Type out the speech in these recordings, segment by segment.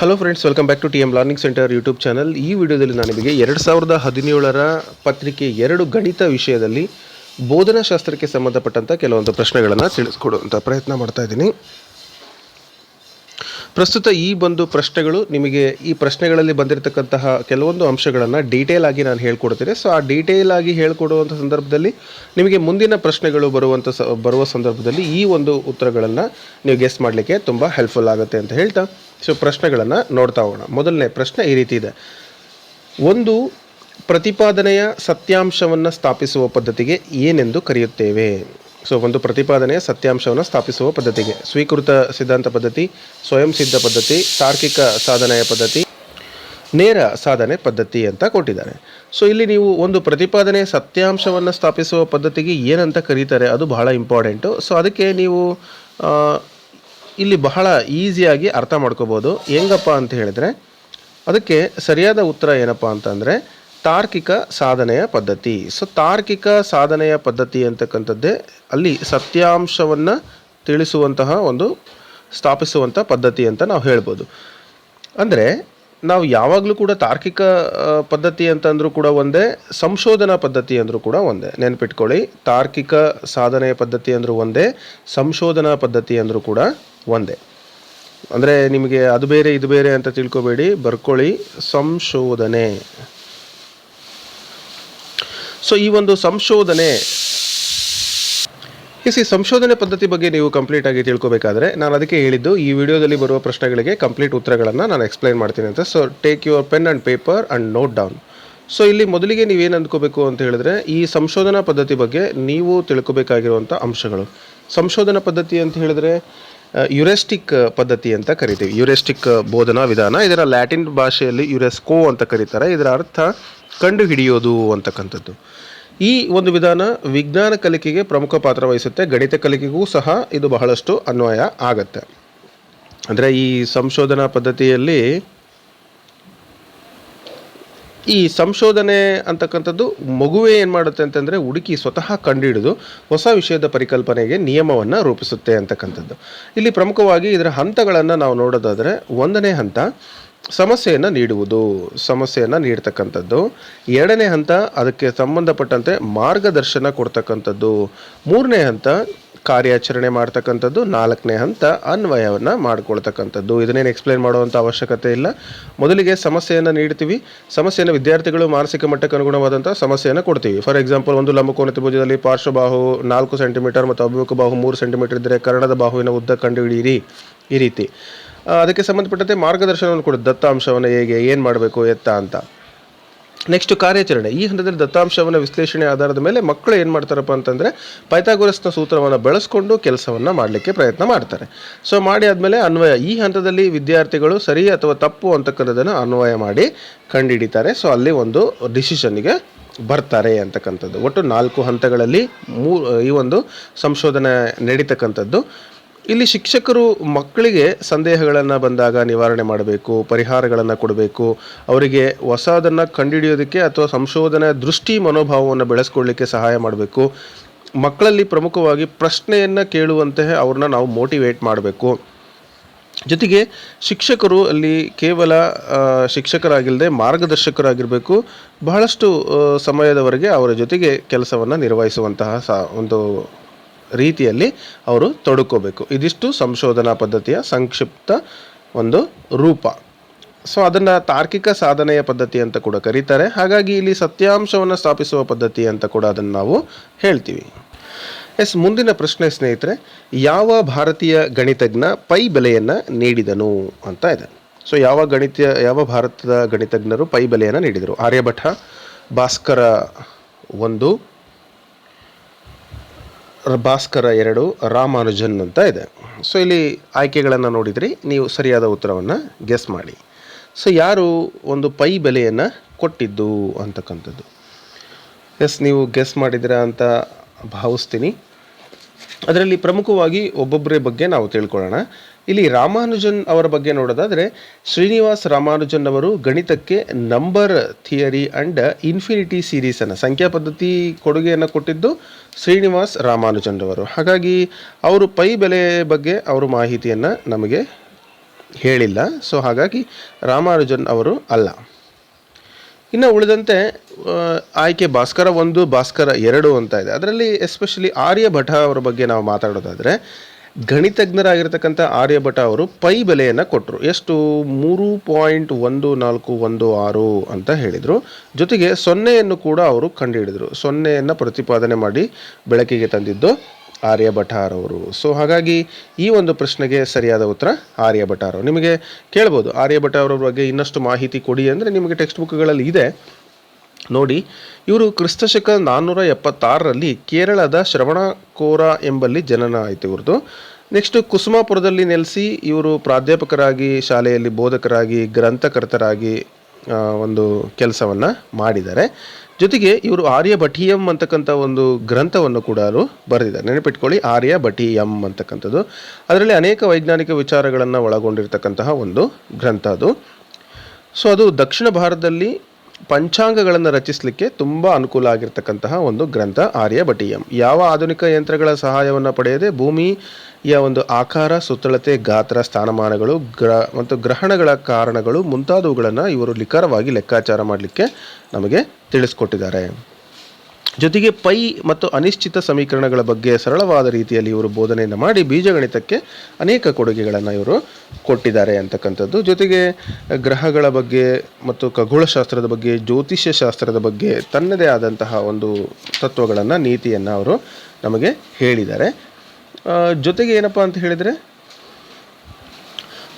Hello friends welcome back to T M learning centre YouTube channel ಈ ವಿಡಿಯೋದಲ್ಲಿ ನಾನು ನಿಮಗೆ ಎರಡು ಸಾವಿರದ ಹದಿನೇಳರ ಪತ್ರಿಕೆ ಎರಡು ಗಣಿತ ವಿಷಯದಲ್ಲಿ ಬೋಧನಾಶಾಸ್ತ್ರಕ್ಕೆ ಸಂಬಂಧಪಟ್ಟಂಥ ಕೆಲವೊಂದು ಪ್ರಶ್ನೆಗಳನ್ನು ತಿಳಿಸ್ಕೊಡುವಂಥ ಪ್ರಯತ್ನ ಮಾಡ್ತಾ ಇದ್ದೀನಿ. ಪ್ರಸ್ತುತ ಈ ಒಂದು ಪ್ರಶ್ನೆಗಳು ನಿಮಗೆ ಈ ಪ್ರಶ್ನೆಗಳಲ್ಲಿ ಬಂದಿರತಕ್ಕಂತಹ ಕೆಲವೊಂದು ಅಂಶಗಳನ್ನು ಡೀಟೇಲ್ ಆಗಿ ನಾನು ಹೇಳ್ಕೊಡ್ತೀನಿ. ಸೊ ಆ ಡೀಟೇಲ್ ಆಗಿ ಹೇಳ್ಕೊಡುವಂಥ ಸಂದರ್ಭದಲ್ಲಿ ನಿಮಗೆ ಮುಂದಿನ ಪ್ರಶ್ನೆಗಳು ಬರುವಂಥ ಬರುವ ಸಂದರ್ಭದಲ್ಲಿ ಈ ಒಂದು ಉತ್ತರಗಳನ್ನು ನೀವು ಗೆಸ್ ಮಾಡಲಿಕ್ಕೆ ತುಂಬ ಹೆಲ್ಪ್ಫುಲ್ ಆಗುತ್ತೆ ಅಂತ ಹೇಳ್ತಾ. ಸೊ ಪ್ರಶ್ನೆಗಳನ್ನು ನೋಡ್ತಾ ಹೋಗೋಣ. ಮೊದಲನೇ ಪ್ರಶ್ನೆ ಈ ರೀತಿ ಇದೆ. ಒಂದು ಪ್ರತಿಪಾದನೆಯ ಸತ್ಯಾಂಶವನ್ನು ಸ್ಥಾಪಿಸುವ ಪದ್ಧತಿಗೆ ಏನೆಂದು ಕರೆಯುತ್ತೇವೆ? ಸೊ ಒಂದು ಪ್ರತಿಪಾದನೆ ಸತ್ಯಾಂಶವನ್ನು ಸ್ಥಾಪಿಸುವ ಪದ್ಧತಿಗೆ. ಸ್ವೀಕೃತ ಸಿದ್ಧಾಂತ ಪದ್ಧತಿ, ಸ್ವಯಂ ಸಿದ್ಧ ಪದ್ಧತಿ, ತಾರ್ಕಿಕ ಸಾಧನೆಯ ಪದ್ಧತಿ, ನೇರ ಸಾಧನೆ ಪದ್ಧತಿ ಅಂತ ಕೊಟ್ಟಿದ್ದಾರೆ. ಸೊ ಇಲ್ಲಿ ನೀವು ಒಂದು ಪ್ರತಿಪಾದನೆ ಸತ್ಯಾಂಶವನ್ನು ಸ್ಥಾಪಿಸುವ ಪದ್ಧತಿಗೆ ಏನಂತ ಕರೀತಾರೆ ಅದು ಬಹಳ ಇಂಪಾರ್ಟೆಂಟು. ಸೊ ಅದಕ್ಕೆ ನೀವು ಇಲ್ಲಿ ಬಹಳ ಈಸಿಯಾಗಿ ಅರ್ಥ ಮಾಡ್ಕೋಬೋದು. ಹೆಂಗಪ್ಪ ಅಂತ ಹೇಳಿದರೆ, ಅದಕ್ಕೆ ಸರಿಯಾದ ಉತ್ತರ ಏನಪ್ಪ ಅಂತಂದರೆ ತಾರ್ಕಿಕ ಸಾಧನೆಯ ಪದ್ಧತಿ. ಸೊ ತಾರ್ಕಿಕ ಸಾಧನೆಯ ಪದ್ಧತಿ ಅಂತಕ್ಕಂಥದ್ದೇ ಅಲ್ಲಿ ಸತ್ಯಾಂಶವನ್ನು ತಿಳಿಸುವಂತಹ ಒಂದು ಸ್ಥಾಪಿಸುವಂಥ ಪದ್ಧತಿ ಅಂತ ನಾವು ಹೇಳ್ಬೋದು. ಅಂದರೆ, ನಾವು ಯಾವಾಗಲೂ ಕೂಡ ತಾರ್ಕಿಕ ಪದ್ಧತಿ ಅಂತಂದರೂ ಕೂಡ ಒಂದೇ, ಸಂಶೋಧನಾ ಪದ್ಧತಿ ಅಂದರೂ ಕೂಡ ಒಂದೇ. ನೆನ್ಪಿಟ್ಕೊಳ್ಳಿ, ತಾರ್ಕಿಕ ಸಾಧನೆಯ ಪದ್ಧತಿ ಅಂದರೂ ಒಂದೇ, ಸಂಶೋಧನಾ ಪದ್ಧತಿ ಅಂದರೂ ಕೂಡ ಒಂದೇ. ಅಂದರೆ, ನಿಮಗೆ ಅದು ಬೇರೆ, ಇದು ಬೇರೆ ಅಂತ ತಿಳ್ಕೊಬೇಡಿ. ಬರ್ಕೊಳ್ಳಿ, ಸಂಶೋಧನೆ. ಸೊ ಈ ಒಂದು ಸಂಶೋಧನೆ ಎಸ್ ಈ ಸಂಶೋಧನೆ ಪದ್ಧತಿ ಬಗ್ಗೆ ನೀವು ಕಂಪ್ಲೀಟ್ ಆಗಿ ತಿಳ್ಕೊಬೇಕಾದ್ರೆ ನಾನು ಅದಕ್ಕೆ ಹೇಳಿದ್ದು, ಈ ವಿಡಿಯೋದಲ್ಲಿ ಬರುವ ಪ್ರಶ್ನೆಗಳಿಗೆ ಕಂಪ್ಲೀಟ್ ಉತ್ತರಗಳನ್ನು ನಾನು ಎಕ್ಸ್ಪ್ಲೈನ್ ಮಾಡ್ತೀನಿ ಅಂತ. So take your pen and paper and note down so ಇಲ್ಲಿ ಮೊದಲಿಗೆ ನೀವೇನು ಅಂದ್ಕೋಬೇಕು ಅಂತ ಹೇಳಿದ್ರೆ, ಈ ಸಂಶೋಧನಾ ಪದ್ಧತಿ ಬಗ್ಗೆ ನೀವು ತಿಳ್ಕೊಬೇಕಾಗಿರುವಂಥ ಅಂಶಗಳು. ಸಂಶೋಧನಾ ಪದ್ಧತಿ ಅಂತ ಹೇಳಿದ್ರೆ ಯುರೆಸ್ಟಿಕ್ ಪದ್ಧತಿ ಅಂತ ಕರಿತೀವಿ. ಯುರೆಸ್ಟಿಕ್ ಬೋಧನಾ ವಿಧಾನ ಇದರ ಲ್ಯಾಟಿನ್ ಭಾಷೆಯಲ್ಲಿ ಯುರೆಸ್ಕೋ ಅಂತ ಕರೀತಾರೆ. ಇದರ ಅರ್ಥ ಕಂಡು ಹಿಡಿಯೋದು ಅಂತಕ್ಕಂಥದ್ದು. ಈ ಒಂದು ವಿಧಾನ ವಿಜ್ಞಾನ ಕಲಿಕೆಗೆ ಪ್ರಮುಖ ಪಾತ್ರ ವಹಿಸುತ್ತೆ. ಗಣಿತ ಕಲಿಕೆಗೂ ಸಹ ಇದು ಬಹಳಷ್ಟು ಅನ್ವಯ ಆಗತ್ತೆ. ಅಂದರೆ ಈ ಸಂಶೋಧನಾ ಪದ್ಧತಿಯಲ್ಲಿ ಈ ಸಂಶೋಧನೆ ಅಂತಕ್ಕಂಥದ್ದು ಮಗುವೇ ಏನು ಮಾಡುತ್ತೆ ಅಂತಂದರೆ ಹುಡುಕಿ ಸ್ವತಃ ಕಂಡುಹಿಡಿದು ಹೊಸ ವಿಷಯದ ಪರಿಕಲ್ಪನೆಗೆ ನಿಯಮವನ್ನು ರೂಪಿಸುತ್ತೆ ಅಂತಕ್ಕಂಥದ್ದು. ಇಲ್ಲಿ ಪ್ರಮುಖವಾಗಿ ಇದರ ಹಂತಗಳನ್ನು ನಾವು ನೋಡೋದಾದರೆ ಒಂದನೇ ಹಂತ ಸಮಸ್ಯೆಯನ್ನು ನೀಡುವುದು, ಸಮಸ್ಯೆಯನ್ನು ನೀಡ್ತಕ್ಕಂಥದ್ದು. ಎರಡನೇ ಹಂತ, ಅದಕ್ಕೆ ಸಂಬಂಧಪಟ್ಟಂತೆ ಮಾರ್ಗದರ್ಶನ ಕೊಡ್ತಕ್ಕಂಥದ್ದು. ಮೂರನೇ ಹಂತ, ಕಾರ್ಯಾಚರಣೆ ಮಾಡ್ತಕ್ಕಂಥದ್ದು. ನಾಲ್ಕನೇ ಹಂತ, ಅನ್ವಯವನ್ನು ಮಾಡ್ಕೊಳ್ತಕ್ಕಂಥದ್ದು. ಇದನ್ನೇನು ಎಕ್ಸ್ಪ್ಲೇನ್ ಮಾಡುವಂಥ ಅವಶ್ಯಕತೆ ಇಲ್ಲ. ಮೊದಲಿಗೆ ಸಮಸ್ಯೆಯನ್ನು ನೀಡ್ತೀವಿ. ಸಮಸ್ಯೆಯನ್ನು ವಿದ್ಯಾರ್ಥಿಗಳು ಮಾನಸಿಕ ಮಟ್ಟಕ್ಕೆ ಅನುಗುಣವಾದಂಥ ಸಮಸ್ಯೆಯನ್ನು ಕೊಡ್ತೀವಿ. ಫಾರ್ ಎಕ್ಸಾಂಪಲ್ ಒಂದು ಲಂಬಕೋನ ತ್ರಿಭುಜದಲ್ಲಿ ಪಾರ್ಶ್ವಬಾಹು ನಾಲ್ಕು ಸೆಂಟಿಮೀಟರ್ ಮತ್ತು ಅಭಿಮುಖ ಬಾಹು ಮೂರು ಸೆಂಟಿಮೀಟರ್ ಇದ್ದರೆ ಕರ್ಣದ ಬಾಹುವಿನ ಉದ್ದ ಕಂಡುಹಿಡಿಯಿರಿ ಈ ರೀತಿ. ಅದಕ್ಕೆ ಸಂಬಂಧಪಟ್ಟಂತೆ ಮಾರ್ಗದರ್ಶನವನ್ನು ಕೊಡೋದು ದತ್ತಾಂಶವನ್ನು ಹೇಗೆ, ಏನು ಮಾಡಬೇಕು, ಎತ್ತ ಅಂತ. ನೆಕ್ಸ್ಟ್ ಕಾರ್ಯಾಚರಣೆ. ಈ ಹಂತದಲ್ಲಿ ದತ್ತಾಂಶವನ್ನು ವಿಶ್ಲೇಷಣೆ ಆಧಾರದ ಮೇಲೆ ಮಕ್ಕಳು ಏನು ಮಾಡ್ತಾರಪ್ಪ ಅಂತಂದರೆ ಪೈಥಾಗೋರಸ್ನ ಸೂತ್ರವನ್ನು ಬಳಸ್ಕೊಂಡು ಕೆಲಸವನ್ನು ಮಾಡಲಿಕ್ಕೆ ಪ್ರಯತ್ನ ಮಾಡ್ತಾರೆ. ಸೊ ಮಾಡಿ ಆದಮೇಲೆ ಅನ್ವಯ. ಈ ಹಂತದಲ್ಲಿ ವಿದ್ಯಾರ್ಥಿಗಳು ಸರಿ ಅಥವಾ ತಪ್ಪು ಅಂತಕ್ಕಂಥದ್ದನ್ನು ಅನ್ವಯ ಮಾಡಿ ಕಂಡುಹಿಡಿತಾರೆ ಸೊ ಅಲ್ಲಿ ಒಂದು ಡಿಸಿಷನ್ಗೆ ಬರ್ತಾರೆ ಅಂತಕ್ಕಂಥದ್ದು. ಒಟ್ಟು ನಾಲ್ಕು ಹಂತಗಳಲ್ಲಿ ಮೂ, ಈ ಒಂದು ಸಂಶೋಧನೆ ನಡೀತಕ್ಕಂಥದ್ದು. ಇಲ್ಲಿ ಶಿಕ್ಷಕರು ಮಕ್ಕಳಿಗೆ ಸಂದೇಹಗಳನ್ನು ಬಂದಾಗ ನಿವಾರಣೆ ಮಾಡಬೇಕು, ಪರಿಹಾರಗಳನ್ನು ಕೊಡಬೇಕು, ಅವರಿಗೆ ಹೊಸದನ್ನು ಕಂಡುಹಿಡಿಯೋದಕ್ಕೆ ಅಥವಾ ಸಂಶೋಧನೆ ದೃಷ್ಟಿ ಮನೋಭಾವವನ್ನು ಬೆಳೆಸ್ಕೊಳ್ಳಿಕ್ಕೆ ಸಹಾಯ ಮಾಡಬೇಕು. ಮಕ್ಕಳಲ್ಲಿ ಪ್ರಮುಖವಾಗಿ ಪ್ರಶ್ನೆಯನ್ನು ಕೇಳುವಂತಹ ಅವ್ರನ್ನ ನಾವು ಮೋಟಿವೇಟ್ ಮಾಡಬೇಕು. ಜೊತೆಗೆ ಶಿಕ್ಷಕರು ಅಲ್ಲಿ ಕೇವಲ ಶಿಕ್ಷಕರಾಗಿಲ್ಲದೆ ಮಾರ್ಗದರ್ಶಕರಾಗಿರಬೇಕು. ಬಹಳಷ್ಟು ಸಮಯದವರೆಗೆ ಅವರ ಜೊತೆಗೆ ಕೆಲಸವನ್ನು ನಿರ್ವಹಿಸುವಂತಹ ಸ, ಒಂದು ರೀತಿಯಲ್ಲಿ ಅವರು ತೊಡಕೋಬೇಕು. ಇದಿಷ್ಟು ಸಂಶೋಧನಾ ಪದ್ಧತಿಯ ಸಂಕ್ಷಿಪ್ತ ಒಂದು ರೂಪ. ಸೊ, ಅದನ್ನು ತಾರ್ಕಿಕ ಸಾಧನೆಯ ಪದ್ಧತಿ ಅಂತ ಕೂಡ ಕರೀತಾರೆ. ಹಾಗಾಗಿ ಇಲ್ಲಿ ಸತ್ಯಾಂಶವನ್ನು ಸ್ಥಾಪಿಸುವ ಪದ್ಧತಿ ಅಂತ ಕೂಡ ಅದನ್ನು ನಾವು ಹೇಳ್ತೀವಿ. ಎಸ್, ಮುಂದಿನ ಪ್ರಶ್ನೆ ಸ್ನೇಹಿತರೆ, ಯಾವ ಭಾರತೀಯ ಗಣಿತಜ್ಞ ಪೈ ಬೆಲೆಯನ್ನು ನೀಡಿದನು ಅಂತ ಇದೆ. ಸೊ, ಯಾವ ಗಣಿತ, ಯಾವ ಭಾರತದ ಗಣಿತಜ್ಞರು ಪೈ ಬೆಲೆಯನ್ನು ನೀಡಿದರು? ಆರ್ಯಭಟ, ಭಾಸ್ಕರ ಒಂದು ಭಾಸ್ಕರ ಎರಡು, ರಾಮಾನುಜನ್ ಅಂತ ಇದೆ. ಸೊ ಇಲ್ಲಿ ಆಯ್ಕೆಗಳನ್ನು ನೋಡಿದ್ರಿ, ನೀವು ಸರಿಯಾದ ಉತ್ತರವನ್ನು ಗೆಸ್ ಮಾಡಿ. ಸೊ ಯಾರು ಒಂದು ಪೈ ಬೆಲೆಯನ್ನು ಕೊಟ್ಟಿದ್ದು ಅಂತಕ್ಕಂಥದ್ದು? ಎಸ್ ನೀವು ಗೆಸ್ ಮಾಡಿದಿರ ಅಂತ ಭಾವಿಸ್ತೀನಿ. ಅದರಲ್ಲಿ ಪ್ರಮುಖವಾಗಿ ಒಬ್ಬೊಬ್ಬರ ಬಗ್ಗೆ ನಾವು ತಿಳ್ಕೊಳ್ಳೋಣ. ಇಲ್ಲಿ ರಾಮಾನುಜನ್ ಅವರ ಬಗ್ಗೆ ನೋಡೋದಾದರೆ ಶ್ರೀನಿವಾಸ್ ರಾಮಾನುಜನ್ ಅವರು ಗಣಿತಕ್ಕೆ ನಂಬರ್ ಥಿಯರಿ ಅಂಡ್ ಇನ್ಫಿನಿಟಿ ಸೀರೀಸನ್ನು ಸಂಖ್ಯಾ ಪದ್ಧತಿ ಕೊಡುಗೆಯನ್ನು ಕೊಟ್ಟಿದ್ದು ಶ್ರೀನಿವಾಸ್ ರಾಮಾನುಜನ್ ಅವರು ಹಾಗಾಗಿ ಅವರು ಪೈ ಬೆಲೆ ಬಗ್ಗೆ ಅವರು ಮಾಹಿತಿಯನ್ನು ನಮಗೆ ಹೇಳಿಲ್ಲ. ಸೊ ಹಾಗಾಗಿ ರಾಮಾನುಜನ್ ಅವರು ಅಲ್ಲ. ಇನ್ನು ಉಳಿದಂತೆ ಆಯ್ಕೆ ಭಾಸ್ಕರ ಒಂದು, ಭಾಸ್ಕರ ಎರಡು ಅಂತ ಇದೆ. ಅದರಲ್ಲಿ ಎಸ್ಪೆಷಲಿ ಆರ್ಯಭಟ ಅವರ ಬಗ್ಗೆ ನಾವು ಮಾತಾಡೋದಾದರೆ ಗಣಿತಜ್ಞರಾಗಿರ್ತಕ್ಕಂಥ ಆರ್ಯಭಟ ಅವರು ಪೈ ಬೆಲೆಯನ್ನು ಕೊಟ್ಟರು ಎಷ್ಟು? ಮೂರು ಪಾಯಿಂಟ್ ಒಂದು ನಾಲ್ಕು ಒಂದು ಆರು ಅಂತ ಹೇಳಿದರು. ಜೊತೆಗೆ ಸೊನ್ನೆಯನ್ನು ಕೂಡ ಅವರು ಕಂಡುಹಿಡಿದರು. ಸೊನ್ನೆಯನ್ನು ಪ್ರತಿಪಾದನೆ ಮಾಡಿ ಬೆಳಕಿಗೆ ತಂದಿದ್ದು ಆರ್ಯಭಟಾರವರು ಸೊ ಹಾಗಾಗಿ ಈ ಒಂದು ಪ್ರಶ್ನೆಗೆ ಸರಿಯಾದ ಉತ್ತರ ಆರ್ಯಭಟಾರವರು ನಿಮಗೆ ಕೇಳ್ಬೋದು ಆರ್ಯಭಟ ಅವರ ಬಗ್ಗೆ ಇನ್ನಷ್ಟು ಮಾಹಿತಿ ಕೊಡಿ ಅಂದರೆ ನಿಮಗೆ ಟೆಕ್ಸ್ಟ್ ಬುಕ್ಗಳಲ್ಲಿ ಇದೆ. ನೋಡಿ, ಇವರು ಕ್ರಿಸ್ತಶಕ ನಾನ್ನೂರ ಎಪ್ಪತ್ತಾರರಲ್ಲಿ ಕೇರಳದ ಶ್ರವಣಕೋರ ಎಂಬಲ್ಲಿ ಜನನ ಆಯಿತು ಇವ್ರದ್ದು. ನೆಕ್ಸ್ಟ್ ಕುಸುಮಾಪುರದಲ್ಲಿ ನೆಲೆಸಿ ಇವರು ಪ್ರಾಧ್ಯಾಪಕರಾಗಿ, ಶಾಲೆಯಲ್ಲಿ ಬೋಧಕರಾಗಿ, ಗ್ರಂಥಕರ್ತರಾಗಿ ಒಂದು ಕೆಲಸವನ್ನು ಮಾಡಿದ್ದಾರೆ. ಜೊತೆಗೆ ಇವರು ಆರ್ಯ ಭಟಿಯಂ ಅಂತಕ್ಕಂಥ ಒಂದು ಗ್ರಂಥವನ್ನು ಕೂಡ ಅವರು ಬರೆದಿದ್ದಾರೆ. ನೆನಪಿಟ್ಕೊಳ್ಳಿ, ಆರ್ಯ ಭಟಿಯಂ ಅಂತಕ್ಕಂಥದ್ದು. ಅದರಲ್ಲಿ ಅನೇಕ ವೈಜ್ಞಾನಿಕ ವಿಚಾರಗಳನ್ನು ಒಳಗೊಂಡಿರ್ತಕ್ಕಂತಹ ಒಂದು ಗ್ರಂಥ ಅದು. ಸೊ, ಅದು ದಕ್ಷಿಣ ಭಾರತದಲ್ಲಿ ಪಂಚಾಂಗಗಳನ್ನು ರಚಿಸಲಿಕ್ಕೆ ತುಂಬ ಅನುಕೂಲ ಆಗಿರ್ತಕ್ಕಂತಹ ಒಂದು ಗ್ರಂಥ ಆರ್ಯಭಟೀಯಂ. ಯಾವ ಆಧುನಿಕ ಯಂತ್ರಗಳ ಸಹಾಯವನ್ನು ಪಡೆಯದೆ ಭೂಮಿಯ ಒಂದು ಆಕಾರ, ಸುತ್ತಳತೆ, ಗಾತ್ರ, ಸ್ಥಾನಮಾನಗಳು, ಗ್ರ ಮತ್ತು ಗ್ರಹಣಗಳ ಕಾರಣಗಳು ಮುಂತಾದವುಗಳನ್ನು ಇವರು ನಿಖರವಾಗಿ ಲೆಕ್ಕಾಚಾರ ಮಾಡಲಿಕ್ಕೆ ನಮಗೆ ತಿಳಿಸ್ಕೊಟ್ಟಿದ್ದಾರೆ. ಜೊತೆಗೆ ಪೈ ಮತ್ತು ಅನಿಶ್ಚಿತ ಸಮೀಕರಣಗಳ ಬಗ್ಗೆ ಸರಳವಾದ ರೀತಿಯಲ್ಲಿ ಇವರು ಬೋಧನೆಯನ್ನು ಮಾಡಿ ಬೀಜಗಣಿತಕ್ಕೆ ಅನೇಕ ಕೊಡುಗೆಗಳನ್ನು ಇವರು ಕೊಟ್ಟಿದ್ದಾರೆ ಅಂತಕ್ಕಂಥದ್ದು. ಜೊತೆಗೆ ಗ್ರಹಗಳ ಬಗ್ಗೆ ಮತ್ತು ಖಗೋಳಶಾಸ್ತ್ರದ ಬಗ್ಗೆ ಜ್ಯೋತಿಷ್ಯ ಶಾಸ್ತ್ರದ ಬಗ್ಗೆ ತನ್ನದೇ ಆದಂತಹ ಒಂದು ತತ್ವಗಳನ್ನು, ನೀತಿಯನ್ನು ಅವರು ನಮಗೆ ಹೇಳಿದ್ದಾರೆ. ಜೊತೆಗೆ ಏನಪ್ಪ ಅಂತ ಹೇಳಿದರೆ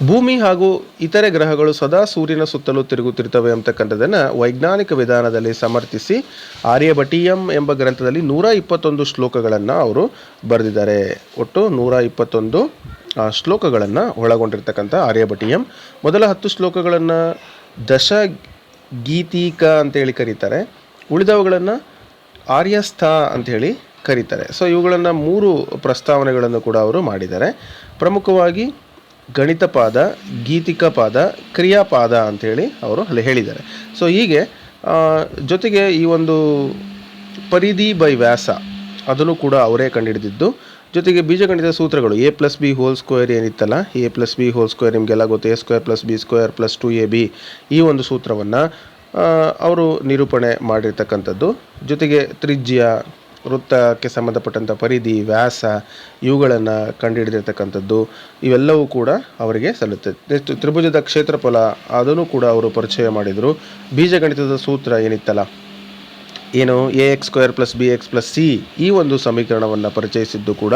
ಭೂಮಿ ಹಾಗೂ ಇತರೆ ಗ್ರಹಗಳು ಸದಾ ಸೂರ್ಯನ ಸುತ್ತಲೂ ತಿರುಗುತ್ತಿರ್ತವೆ ಅಂತಕ್ಕಂಥದ್ದನ್ನು ವೈಜ್ಞಾನಿಕ ವಿಧಾನದಲ್ಲಿ ಸಮರ್ಥಿಸಿ ಆರ್ಯಭಟಿಯಂ ಎಂಬ ಗ್ರಂಥದಲ್ಲಿ ನೂರ ಇಪ್ಪತ್ತೊಂದು ಶ್ಲೋಕಗಳನ್ನು ಅವರು ಬರೆದಿದ್ದಾರೆ. ಒಟ್ಟು ನೂರ ಇಪ್ಪತ್ತೊಂದು ಶ್ಲೋಕಗಳನ್ನು ಒಳಗೊಂಡಿರ್ತಕ್ಕಂಥ ಆರ್ಯಭಟಿಯಂ ಮೊದಲ ಹತ್ತು ಶ್ಲೋಕಗಳನ್ನು ದಶ ಗೀತೀಕ ಅಂತೇಳಿ ಕರೀತಾರೆ. ಉಳಿದವುಗಳನ್ನು ಆರ್ಯಸ್ಥ ಅಂಥೇಳಿ ಕರೀತಾರೆ. ಸೊ ಇವುಗಳನ್ನು ಮೂರು ಪ್ರಸ್ತಾವನೆಗಳನ್ನು ಕೂಡ ಅವರು ಮಾಡಿದ್ದಾರೆ. ಪ್ರಮುಖವಾಗಿ ಗಣಿತ ಪಾದ ಗೀತಿಕ ಪಾದ ಕ್ರಿಯಾಪಾದ ಅಂಥೇಳಿ ಅವರು ಅಲ್ಲಿ ಹೇಳಿದ್ದಾರೆ. ಸೊ ಹೀಗೆ ಜೊತೆಗೆ ಈ ಒಂದು ಪರಿಧಿ ಬೈ ವ್ಯಾಸ ಅದನ್ನು ಕೂಡ ಅವರೇ ಕಂಡುಹಿಡಿದಿದ್ದು. ಜೊತೆಗೆ ಬೀಜಗಣಿತ ಸೂತ್ರಗಳು A plus B whole square ಏನಿತ್ತಲ್ಲ A plus B whole square ನಿಮಗೆಲ್ಲ ಗೊತ್ತು A square plus B square plus two A B ಈ ಒಂದು ಸೂತ್ರವನ್ನು ಅವರು ನಿರೂಪಣೆ ಮಾಡಿರ್ತಕ್ಕಂಥದ್ದು. ಜೊತೆಗೆ ತ್ರಿಜ್ಯ ವೃತ್ತಕ್ಕೆ ಸಂಬಂಧಪಟ್ಟಂಥ ಪರಿಧಿ, ವ್ಯಾಸ ಇವುಗಳನ್ನು ಕಂಡುಹಿಡಿದಿರ್ತಕ್ಕಂಥದ್ದು ಇವೆಲ್ಲವೂ ಕೂಡ ಅವರಿಗೆ ಸಲ್ಲುತ್ತೆ. ನೆಕ್ಸ್ಟ್ ತ್ರಿಭುಜದ ಕ್ಷೇತ್ರಫಲ ಅದನ್ನು ಕೂಡ ಅವರು ಪರಿಚಯ ಮಾಡಿದರು. ಬೀಜಗಣಿತದ ಸೂತ್ರ ಏನಿತ್ತಲ್ಲ? ಏನು? A X square plus B X plus C ಈ ಒಂದು ಸಮೀಕರಣವನ್ನು ಪರಿಚಯಿಸಿದ್ದು ಕೂಡ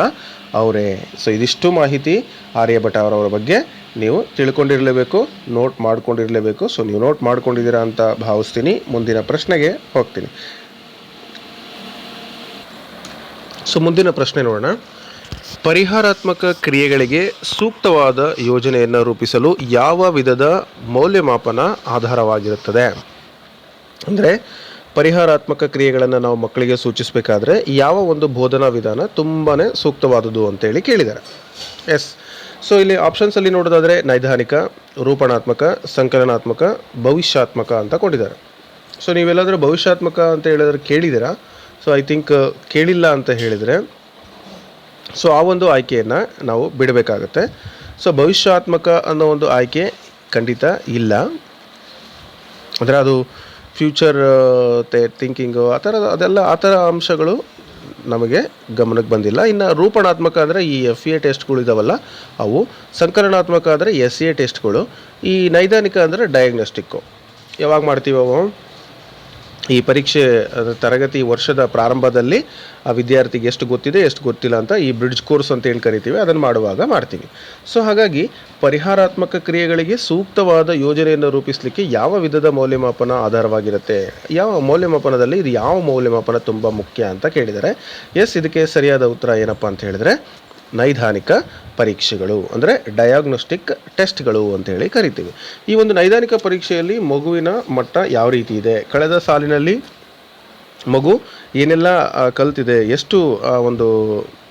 ಅವರೇ. ಸೊ ಇದಿಷ್ಟು ಮಾಹಿತಿ ಆರ್ಯಭಟ ಅವರವರ ಬಗ್ಗೆ ನೀವು ತಿಳ್ಕೊಂಡಿರಲೇಬೇಕು ನೋಟ್ ಮಾಡ್ಕೊಂಡಿರಲೇಬೇಕು. ಸೊ ನೀವು ನೋಟ್ ಮಾಡ್ಕೊಂಡಿದ್ದೀರಾ ಅಂತ ಭಾವಿಸ್ತೀನಿ. ಮುಂದಿನ ಪ್ರಶ್ನೆಗೆ ಹೋಗ್ತೀನಿ. ಸೊ ಮುಂದಿನ ಪ್ರಶ್ನೆ ನೋಡೋಣ. ಪರಿಹಾರಾತ್ಮಕ ಕ್ರಿಯೆಗಳಿಗೆ ಸೂಕ್ತವಾದ ಯೋಜನೆಯನ್ನು ರೂಪಿಸಲು ಯಾವ ವಿಧದ ಮೌಲ್ಯಮಾಪನ ಆಧಾರವಾಗಿರುತ್ತದೆ? ಅಂದರೆ ಪರಿಹಾರಾತ್ಮಕ ಕ್ರಿಯೆಗಳನ್ನು ನಾವು ಮಕ್ಕಳಿಗೆ ಸೂಚಿಸಬೇಕಾದ್ರೆ ಯಾವ ಒಂದು ಬೋಧನಾ ವಿಧಾನ ತುಂಬಾ ಸೂಕ್ತವಾದುದು ಅಂತೇಳಿ ಕೇಳಿದ್ದಾರೆ. ಎಸ್. ಸೊ ಇಲ್ಲಿ ಆಪ್ಷನ್ಸಲ್ಲಿ ನೋಡೋದಾದರೆ ನೈದಾನಿಕ, ರೂಪಣಾತ್ಮಕ, ಸಂಕಲನಾತ್ಮಕ, ಭವಿಷ್ಯಾತ್ಮಕ ಅಂತ ಕೊಟ್ಟಿದ್ದಾರೆ. ಸೊ ನೀವೆಲ್ಲಾದರೂ ಭವಿಷ್ಯಾತ್ಮಕ ಅಂತ ಹೇಳಿದ್ರೆ ಕೇಳಿದ್ದೀರಾ? ಸೊ ಐ ಥಿಂಕ್ ಕೇಳಿಲ್ಲ ಅಂತ ಹೇಳಿದರೆ ಸೊ ಆ ಒಂದು ಆಯ್ಕೆಯನ್ನು ನಾವು ಬಿಡಬೇಕಾಗತ್ತೆ. ಸೊ ಭವಿಷ್ಯಾತ್ಮಕ ಅನ್ನೋ ಒಂದು ಆಯ್ಕೆ ಖಂಡಿತ ಇಲ್ಲ. ಅಂದರೆ ಅದು ಫ್ಯೂಚರ್ ಥಿಂಕಿಂಗು ಆ ಥರ ಅದೆಲ್ಲ, ಆ ಥರ ಅಂಶಗಳು ನಮಗೆ ಗಮನಕ್ಕೆ ಬಂದಿಲ್ಲ. ಇನ್ನು ರೂಪಣಾತ್ಮಕ ಅಂದರೆ ಈ ಎಫ್ ಎ ಟೆಸ್ಟ್ಗಳು ಇದಾವಲ್ಲ, ಅವು ಸಂಕಲನಾತ್ಮಕ ಅಂದರೆ ಎಸ್ ಎ ಟೆಸ್ಟ್ಗಳು ಈ ನೈದಾನಿಕ ಅಂದರೆ ಡಯಾಗ್ನೋಸ್ಟಿಕ್ಕು ಯಾವಾಗ ಮಾಡ್ತೀವಿ ಅವು ಈ ಪರೀಕ್ಷೆ ತರಗತಿ ವರ್ಷದ ಪ್ರಾರಂಭದಲ್ಲಿ ಆ ವಿದ್ಯಾರ್ಥಿಗೆ ಎಷ್ಟು ಗೊತ್ತಿದೆ, ಎಷ್ಟು ಗೊತ್ತಿಲ್ಲ ಅಂತ ಈ ಬ್ರಿಡ್ಜ್ ಕೋರ್ಸ್ ಅಂತ ಏನು ಕರಿತೀವಿ, ಅದನ್ನು ಮಾಡುವಾಗ ಮಾಡ್ತೀವಿ. ಸೊ ಹಾಗಾಗಿ ಪರಿಹಾರಾತ್ಮಕ ಕ್ರಿಯೆಗಳಿಗೆ ಸೂಕ್ತವಾದ ಯೋಜನೆಯನ್ನು ರೂಪಿಸಲಿಕ್ಕೆ ಯಾವ ವಿಧದ ಮೌಲ್ಯಮಾಪನ ಆಧಾರವಾಗಿರುತ್ತೆ, ಯಾವ ಮೌಲ್ಯಮಾಪನದಲ್ಲಿ ಇದು ಯಾವ ಮೌಲ್ಯಮಾಪನ ತುಂಬ ಮುಖ್ಯ ಅಂತ ಕೇಳಿದರೆ, ಎಸ್, ಇದಕ್ಕೆ ಸರಿಯಾದ ಉತ್ತರ ಏನಪ್ಪ ಅಂತ ಹೇಳಿದರೆ ನೈದಾನಿಕ ಪರೀಕ್ಷೆಗಳು, ಅಂದರೆ ಡಯಾಗ್ನೋಸ್ಟಿಕ್ ಟೆಸ್ಟ್ಗಳು ಅಂತೇಳಿ ಕರಿತೀವಿ. ಈ ಒಂದು ನೈದಾನಿಕ ಪರೀಕ್ಷೆಯಲ್ಲಿ ಮಗುವಿನ ಮಟ್ಟ ಯಾವ ರೀತಿ ಇದೆ? ಕಳೆದ ಸಾಲಿನಲ್ಲಿ ಮಗು ಏನೆಲ್ಲ ಕಲ್ತಿದೆ? ಎಷ್ಟು ಒಂದು